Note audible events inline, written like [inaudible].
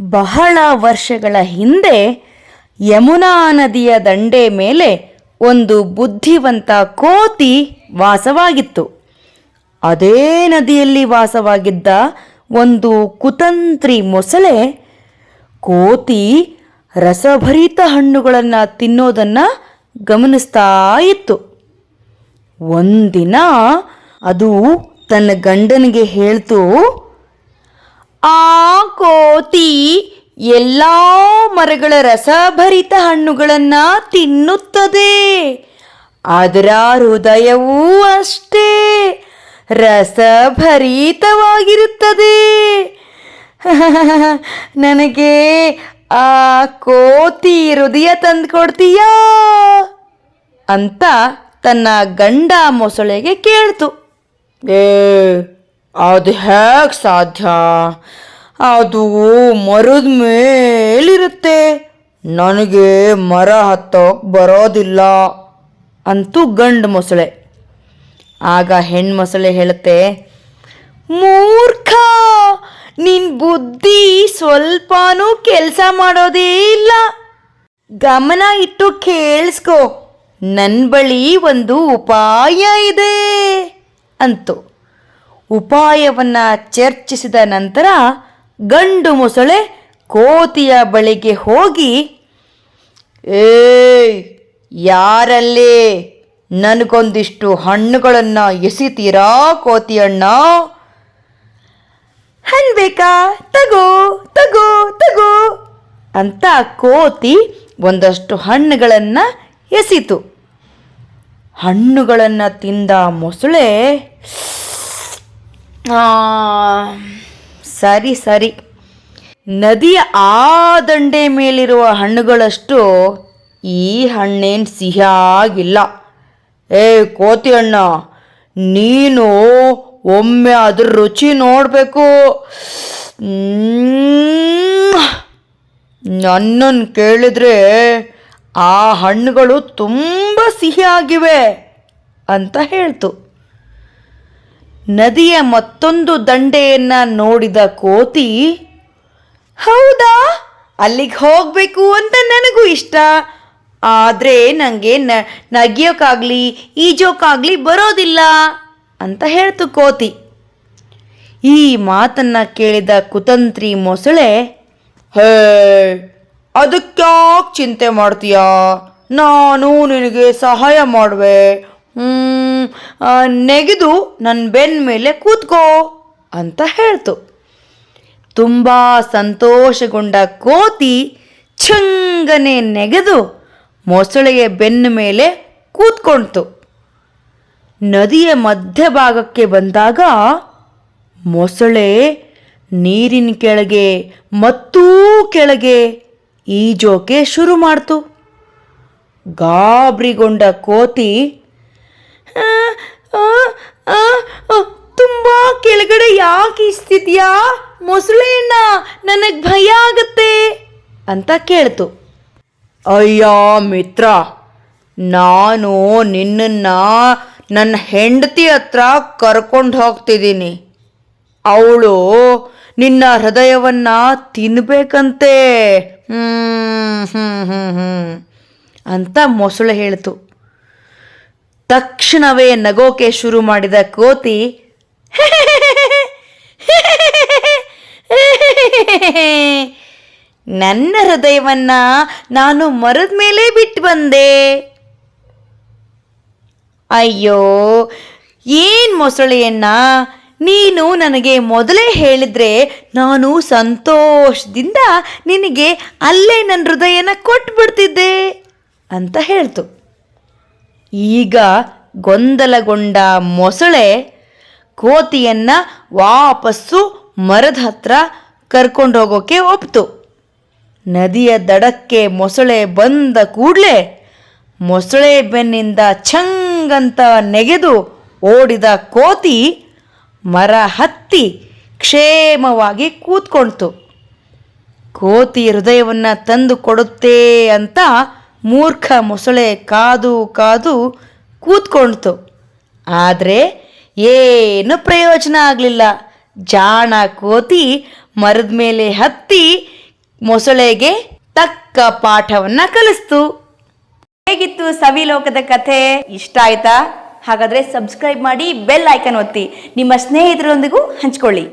ಬಹಳ ವರ್ಷಗಳ ಹಿಂದೆ ಯಮುನಾ ನದಿಯ ದಂಡೆ ಮೇಲೆ ಒಂದು ಬುದ್ಧಿವಂತ ಕೋತಿ ವಾಸವಾಗಿತ್ತು. ಅದೇ ನದಿಯಲ್ಲಿ ವಾಸವಾಗಿದ್ದ ಒಂದು ಕುತಂತ್ರಿ ಮೊಸಳೆ ಕೋತಿ ರಸಭರಿತ ಹಣ್ಣುಗಳನ್ನು ತಿನ್ನೋದನ್ನು ಗಮನಿಸ್ತಾ ಇತ್ತು. ಒಂದಿನ ಅದು ತನ್ನ ಗಂಡನಿಗೆ ಹೇಳ್ತು, ಆ ಕೋತಿ ಎಲ್ಲ ಮರಗಳ ರಸಭರಿತ ಹಣ್ಣುಗಳನ್ನ ತಿನ್ನುತ್ತದೆ. ಅದರ ಹೃದಯವೂ ಅಷ್ಟೇ ರಸಭರಿತವಾಗಿರುತ್ತದೆ. [laughs] ನನಗೆ ಆ ಕೋತಿ ಹೃದಯ ತಂದು ಕೊಡ್ತೀಯಾ ಅಂತ ತನ್ನ ಗಂಡ ಮೊಸಳೆಗೆ ಕೇಳ್ತು. ಏ, ಅದು ಹೇಗೆ ಸಾಧ್ಯ? ಅದು ಮರದ ಮೇಲಿರುತ್ತೆ. ನನಗೆ ಮರ ಹತ್ತೋಕ್ ಬರೋದಿಲ್ಲ ಅಂತೂ ಗಂಡು ಮೊಸಳೆ. ಆಗ ಹೆಣ್ಣು ಮೊಸಳೆ ಹೇಳುತ್ತೆ, ಮೂರ್ಖ, ನಿನ್ ಬುದ್ಧಿ ಸ್ವಲ್ಪನೂ ಕೆಲಸ ಮಾಡೋದೇ ಇಲ್ಲ. ಗಮನ ಇಟ್ಟು ಕೇಳಿಸ್ಕೋ ನನ್ನ ಬಳಿ ಒಂದು ಉಪಾಯ ಇದೆ ಅಂತು. ಉಪಾಯವನ್ನ ಚರ್ಚಿಸಿದ ನಂತರ ಗಂಡು ಮೊಸಳೆ ಕೋತಿಯ ಬಳಿಗೆ ಹೋಗಿ, ಏಯ್, ಯಾರಲ್ಲಿ ನನಗೊಂದಿಷ್ಟು ಹಣ್ಣುಗಳನ್ನು ಎಸಿತೀರಾ ಕೋತಿಯಣ್ಣ? ಹಣ್ಣು ಬೇಕಾ ತಗೋ ತಗೋ ತಗೋ, ಅಂತ ಕೋತಿ ಒಂದಷ್ಟು ಹಣ್ಣುಗಳನ್ನು ಎಸಿತು. ಹಣ್ಣುಗಳನ್ನು ತಿಂದ ಮೊಸಳೆ ಸರಿ ಸರಿ. ನದಿಯ ಆ ದಂಡೆ ಮೇಲಿರುವ ಹಣ್ಣುಗಳಷ್ಟು ಈ ಹಣ್ಣೇನು ಸಿಹಿಯಾಗಿಲ್ಲ. ಏ ಕೋತಿ ಅಣ್ಣ ನೀನು ಒಮ್ಮೆ ಅದ್ರ ರುಚಿ ನೋಡಬೇಕು. ನನ್ನನ್ನು ಕೇಳಿದ್ರೆ ಆ ಹಣ್ಣುಗಳು ತುಂಬ ಸಿಹಿಯಾಗಿವೆ ಅಂತ ಹೇಳ್ತು. ನದಿಯ ಮತ್ತೊಂದು ದಂಡೆಯನ್ನ ನೋಡಿದ ಕೋತಿ ಹೌದಾ? ಅಲ್ಲಿಗೆ ಹೋಗಬೇಕು ಅಂತ ನನಗೂ ಇಷ್ಟ. ಆದರೆ ನನಗೆ ನ ನಗಿಯೋಕ್ಕಾಗಲಿ ಈಜೋಕ್ಕಾಗಲಿ ಬರೋದಿಲ್ಲ ಅಂತ ಹೇಳ್ತು ಕೋತಿ. ಈ ಮಾತನ್ನ ಕೇಳಿದ ಕುತಂತ್ರಿ ಮೊಸಳೆ ಹೇ ಅದಕ್ಕ್ಯಾಕ್ ಚಿಂತೆ ಮಾಡ್ತೀಯಾ? ನಾನು ನಿನಗೆ ಸಹಾಯ ಮಾಡುವೆ. ಆ, ನೆಗೆದು ನನ್ನ ಬೆನ್ನ ಮೇಲೆ ಕೂತ್ಕೋ ಅಂತ ಹೇಳ್ತು. ತುಂಬ ಸಂತೋಷಗೊಂಡ ಕೋತಿ ಚಂಗನೆ ನೆಗೆದು ಮೊಸಳೆಯ ಬೆನ್ನ ಮೇಲೆ ಕೂತ್ಕೊಳ್ತು ನದಿಯ ಮಧ್ಯಭಾಗಕ್ಕೆ ಬಂದಾಗ ಮೊಸಳೆ ನೀರಿನ ಕೆಳಗೆ ಮತ್ತೂ ಕೆಳಗೆ ಈಜೋಕೆ ಶುರು ಮಾಡ್ತು. ಗಾಬರಿಗೊಂಡ ಕೋತಿ ತುಂಬಾ ಕೆಳಗಡೆ ಯಾಕೆ ಇಸ್ತಿದ್ಯಾ ಮೊಸಳೆಯನ್ನ ನನಗೆ ಭಯ ಆಗತ್ತೆ ಅಂತ ಕೇಳ್ತು. ಅಯ್ಯ ಮಿತ್ರ, ನಾನು ನಿನ್ನನ್ನ ನನ್ನ ಹೆಂಡತಿ ಹತ್ರ ಕರ್ಕೊಂಡು ಹೋಗ್ತಿದ್ದೀನಿ. ಅವಳು ನಿನ್ನ ಹೃದಯವನ್ನ ತಿನ್ಬೇಕಂತೆ. ಹ್ಮ್ ಹ್ಮ್ ಹ್ಮ್ ಹ್ಞೂ ಅಂತ ಮೊಸಳೆ ಹೇಳ್ತು. ತಕ್ಷಣವೇ ನಗೋಕೆ ಶುರು ಮಾಡಿದ ಕೋತಿ, ನನ್ನ ಹೃದಯವನ್ನ ನಾನು ಮರದ ಮೇಲೆ ಬಿಟ್ಟು ಬಂದೆ. ಅಯ್ಯೋ, ಏನ್ ಮೊಸಳೆಯನ್ನ ನೀನು ನನಗೆ ಮೊದಲೇ ಹೇಳಿದ್ರೆ ನಾನು ಸಂತೋಷದಿಂದ ನಿನಗೆ ಅಲ್ಲೇ ನನ್ನ ಹೃದಯನ ಕೊಟ್ಬಿಡ್ತಿದ್ದೆ ಅಂತ ಹೇಳ್ತು. ಈಗ ಗೊಂದಲಗೊಂಡ ಮೊಸಳೆ ಕೋತಿಯನ್ನ ವಾಪಸ್ಸು ಮರದ ಹತ್ರ ಕರ್ಕೊಂಡೋಗೋಕೆ ಒಪ್ತು. ನದಿಯ ದಡಕ್ಕೆ ಮೊಸಳೆ ಬಂದ ಕೂಡಲೇ ಮೊಸಳೆ ಬೆನ್ನಿಂದ ಛಂಗಂತ ನೆಗೆದು ಓಡಿದ ಕೋತಿ ಮರ ಹತ್ತಿ ಕ್ಷೇಮವಾಗಿ ಕೂತ್ಕೊಳ್ತು ಕೋತಿ ಹೃದಯವನ್ನು ತಂದು ಕೊಡುತ್ತೆ ಅಂತ ಮೂರ್ಖ ಮೊಸಳೆ ಕಾದು ಕಾದು ಕೂತ್ಕೊಳ್ತು ಆದರೆ ಏನು ಪ್ರಯೋಜನ ಆಗಲಿಲ್ಲ. ಜಾಣ ಕೋತಿ ಮರದ ಮೇಲೆ ಹತ್ತಿ ಮೊಸಳೆಗೆ ತಕ್ಕ ಪಾಠವನ್ನ ಕಲಿಸ್ತು. ಹೇಗಿತ್ತು ಸವಿಲೋಕದ ಕಥೆ? ಇಷ್ಟ ಆಯ್ತಾ? ಹಾಗಾದ್ರೆ ಸಬ್ಸ್ಕ್ರೈಬ್ ಮಾಡಿ ಬೆಲ್ ಐಕನ್ ಒತ್ತಿ. ನಿಮ್ಮ ಸ್ನೇಹಿತರೊಂದಿಗೂ ಹಂಚ್ಕೊಳ್ಳಿ.